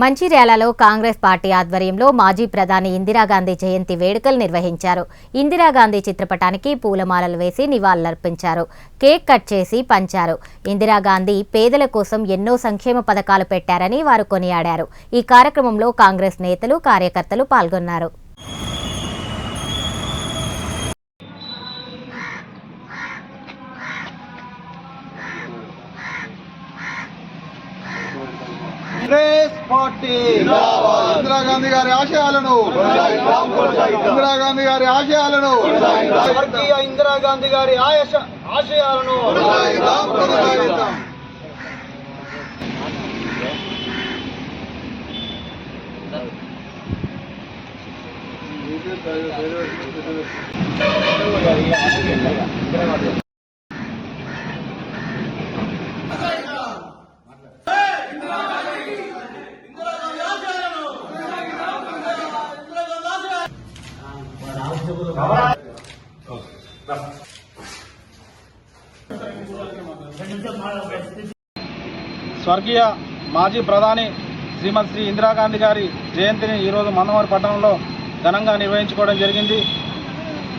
మంచిర్యాలలో Congress party ఆధ్వర్యంలో మాజీ ప్రధాని ఇందిరాగాంధీ జయంతి వేడుకలు నిర్వహించారు. ఇందిరాగాంధీ చిత్రపటానికి పూలమాలలు వేసి నివాళులర్పించారు. కేక్ కట్ చేసి పంచారు. ఇందిరాగాంధీ పేదల కోసం ఎన్నో సంక్షేమ పథకాలు పెట్టారని వారు కొనియాడారు. ఈ కార్యక్రమంలో కాంగ్రెస్ నేతలు కార్యకర్తలు పాల్గొన్నారు. కాంగ్రెస్ పార్టీ. ఇందిరాగాంధీ గారి ఆశయాలను. ఇందిరాగాంధీ గారి ఆశయాలను. స్వర్గీయ ఇందిరాగాంధీ గారి ఆశ ఆశయాలను. కొనసాగిద్దాం, స్వర్గీయ మాజీ ప్రధాని శ్రీమతి శ్రీ ఇందిరాగాంధీ గారి జయంతిని ఈరోజు మందమరి పట్టణంలో ఘనంగా నిర్వహించుకోవడం జరిగింది.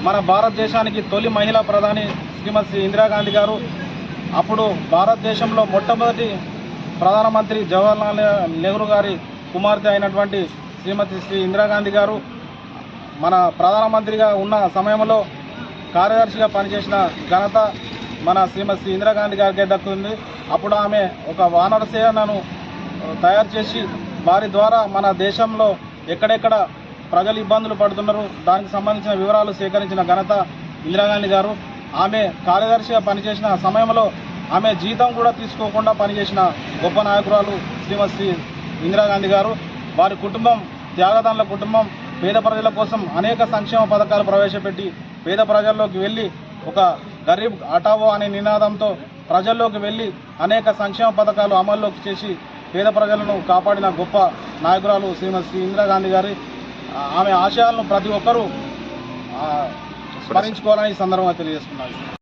మన భారతదేశానికి తొలి మహిళా ప్రధాని శ్రీమతి శ్రీ ఇందిరాగాంధీ గారు. అప్పుడు భారతదేశంలో మొట్టమొదటి ప్రధానమంత్రి జవహర్లాల్ నెహ్రూ గారి కుమార్తె అయినటువంటి శ్రీమతి శ్రీ ఇందిరాగాంధీ గారు. మన ప్రధానమంత్రిగా ఉన్న సమయంలో కార్యదర్శిగా పనిచేసిన ఘనత మన శ్రీమతి ఇందిరాగాంధీ గారికి దక్కుతుంది. అప్పుడు ఆమె ఒక వానర సేనను తయారు చేసి వారి ద్వారా మన దేశంలో ఎక్కడెక్కడ ప్రజలు ఇబ్బందులు పడుతున్నారు దానికి సంబంధించిన వివరాలు సేకరించిన ఘనత ఇందిరాగాంధీ గారు. ఆమె కార్యదర్శిగా పనిచేసిన సమయంలో ఆమె జీతం కూడా తీసుకోకుండా పనిచేసిన గొప్ప నాయకురాలు శ్రీమతి ఇందిరాగాంధీ గారు. వారి కుటుంబం త్యాగదానుల కుటుంబం పేద ప్రజల కోసం అనేక సంక్షేమ పథకాలు ప్రవేశపెట్టి పేద ప్రజల్లోకి వెళ్ళి ఒక గరీబ్ హటావో అనే నినాదంతో ప్రజల్లోకి వెళ్ళి అనేక సంక్షేమ పథకాలు అమల్లోకి చేసి పేద ప్రజలను కాపాడిన గొప్ప నాయకురాలు శ్రీమతి శ్రీ ఇందిరాగాంధీ గారి ఆమె ఆశయాలను ప్రతి ఒక్కరూ స్మరించుకోవాలని ఈ సందర్భంగా తెలియజేస్తున్నారు